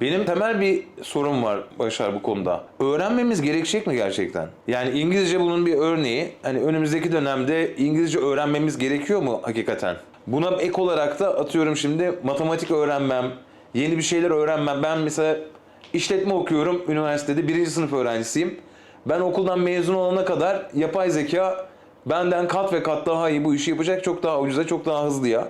Benim temel bir sorun var Başar bu konuda. Öğrenmemiz gerekecek mi gerçekten? Yani İngilizce bunun bir örneği. Hani önümüzdeki dönemde İngilizce öğrenmemiz gerekiyor mu hakikaten? Buna ek olarak da atıyorum şimdi matematik öğrenmem, yeni bir şeyler öğrenmem. Ben mesela işletme okuyorum üniversitede birinci sınıf öğrencisiyim. Ben okuldan mezun olana kadar yapay zeka benden kat ve kat daha iyi bu işi yapacak. Çok daha ucuza, çok daha hızlıya.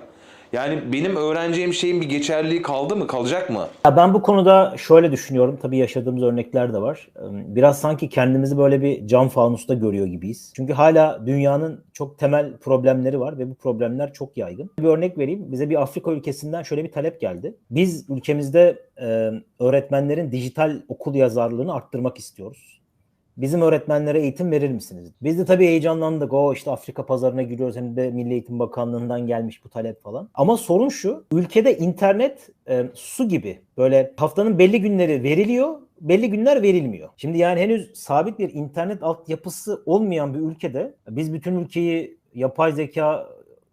Yani benim öğreneceğim şeyin bir geçerliliği kaldı mı, kalacak mı? Ya ben bu konuda şöyle düşünüyorum. Tabii yaşadığımız örnekler de var. Biraz sanki kendimizi böyle bir cam fanusta görüyor gibiyiz. Çünkü hala dünyanın çok temel problemleri var ve bu problemler çok yaygın. Bir örnek vereyim. Bize bir Afrika ülkesinden şöyle bir talep geldi. Biz ülkemizde e, öğretmenlerin dijital okul yazarlığını arttırmak istiyoruz. Bizim öğretmenlere eğitim verir misiniz? Biz de tabii heyecanlandık. O işte Afrika pazarına giriyoruz hem de Milli Eğitim Bakanlığı'ndan gelmiş bu talep falan. Ama sorun şu. Ülkede internet e, su gibi. Böyle haftanın belli günleri veriliyor, belli günler verilmiyor. Şimdi yani henüz sabit bir internet altyapısı olmayan bir ülkede biz bütün ülkeyi yapay zeka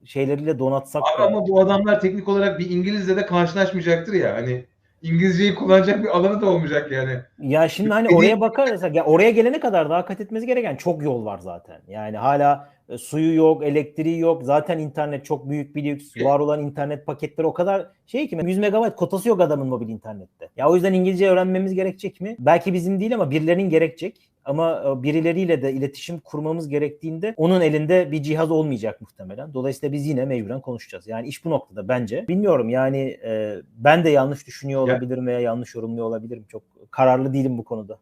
şeyleriyle donatsak Abi da ama bu adamlar teknik olarak bir İngilizle de karşılaşmayacaktır ya. Hani İngilizceyi kullanacak bir alanı da olmayacak yani. Ya şimdi hani oraya bakarsak ya oraya gelene kadar daha kat etmesi gereken çok yol var zaten. Yani hala e, suyu yok, elektriği yok. Zaten internet çok büyük bir lüks. Evet. Var olan internet paketleri o kadar şey ki 100 megabayt kotası yok adamın mobil internette. Ya o yüzden İngilizce öğrenmemiz gerekecek mi? Belki bizim değil ama birilerinin gerekecek. Ama e, birileriyle de iletişim kurmamız gerektiğinde onun elinde bir cihaz olmayacak muhtemelen. Dolayısıyla biz yine mecburen konuşacağız. Yani iş bu noktada bence. Bilmiyorum yani e, ben de yanlış düşünüyor olabilirim veya yanlış yorumluyor olabilirim. Çok kararlı değilim bu konuda.